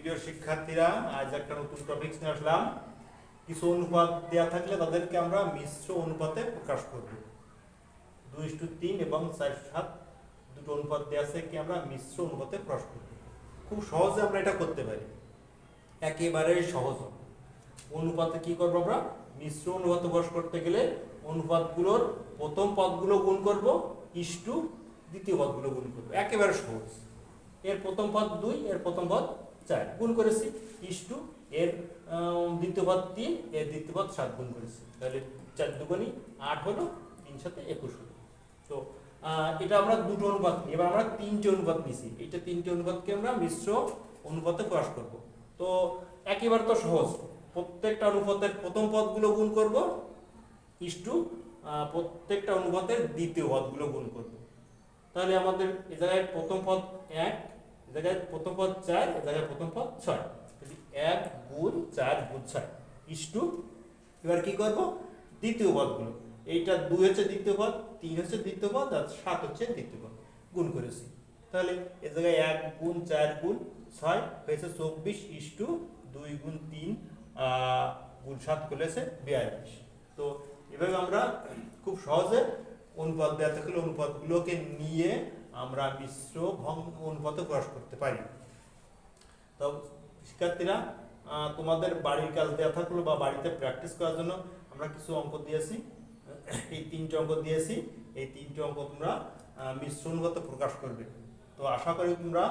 প্রিয় শিক্ষার্থীরা, আজ একটা নতুন টপিক নিয়ে আসলাম। কিছু অনুপাত দেওয়া থাকলে তাদেরকে আমরা মিশ্র অনুপাতে প্রকাশ করব। দুই টু তিন এবং চার সাত, দুটো অনুপাত দেওয়া আছে কি আমরা মিশ্র অনুপাতে প্রকাশ করব। খুব সহজে আমরা এটা করতে পারি। একেবারে সহজ। অনুপাতে কি করব আমরা? মিশ্র অনুপাতে প্রকাশ করতে গেলে অনুপাতগুলোর প্রথম পদগুলো গুণ করব ইস্টু দ্বিতীয় পদগুলো গুণ করব। একেবারে সহজ। এর প্রথম পদ দুই, এর প্রথম পদ চার, গুণ করেছি ইস্টু এর দ্বিতীয় পদ তিন, এর দ্বিতীয় পদ সাত গুণ করেছি। তাহলে চার দুগুণই আট হলো, তিন সাথে একুশ হলো। তো এটা আমরা দুটো অনুপাত নিই। এবার আমরা তিনটে অনুপাত নিছি। এটা তিনটে অনুপাতকে আমরা মিশ্র অনুপাতে প্রকাশ করব। তো, একেবারে তো সহজ। প্রত্যেকটা অনুপাতের প্রথম পদগুলো গুণ করব ইস্টু প্রত্যেকটা অনুপাতের দ্বিতীয় পদগুলো গুণ করব। তাহলে আমাদের এ জায়গায় প্রথম পদ এক জায়গায় প্রথম পদ চার জায়গায় প্রথম পদ ছয়। এক গুণ চার গুণ ছয় ইস্টু এবার কি করব? দ্বিতীয় পদগুলো। এইটা দুই হচ্ছে দ্বিতীয় পদ, তিন হচ্ছে দ্বিতীয় পদ, আর সাত হচ্ছে দ্বিতীয় পদ। গুণ করেছি। তাহলে এ জায়গায় এক গুণ চার গুণ ছয় হয়েছে চব্বিশ ইস্টু দুই গুণ তিন গুণ সাত করেছে বিয়াল্লিশ। তো এভাবে আমরা খুব সহজে অনুপাত দেওয়া থাকলে অনুপাতগুলোকে নিয়ে আমরা মিশ্র অনুপাতে প্রকাশ করতে পারি? তো শিক্ষার্থীরা তোমাদের বাড়ির কাজ দেওয়া থাকল বা বাড়িতে প্র্যাকটিস করার জন্য আমরা কিছু অঙ্ক দিয়েছি। এই তিনটে অঙ্ক দিয়েছি। এই তিনটে অঙ্ক তোমরা মিশ্র অনুপাতে প্রকাশ করবে। তো আশা করি তোমরা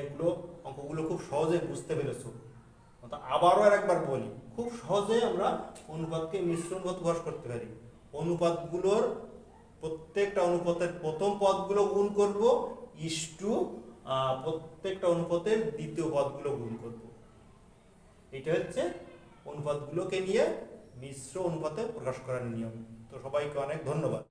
এগুলো অঙ্কগুলো খুব সহজে বুঝতে পেরেছ। তো আবারও আর একবার বলি, খুব সহজে আমরা অনুপাতকে মিশ্র অনুপাত প্রকাশ করতে পারি। অনুপাতগুলোর প্রত্যেকটা অনুপাতের প্রথম পদগুলো গুণ করব ইস্টু প্রত্যেকটা অনুপাতের দ্বিতীয় পদগুলো গুণ করব। এটা হচ্ছে অনুপাতগুলোকে নিয়ে মিশ্র অনুপাতে প্রকাশ করার নিয়ম। তো সবাইকে অনেক ধন্যবাদ।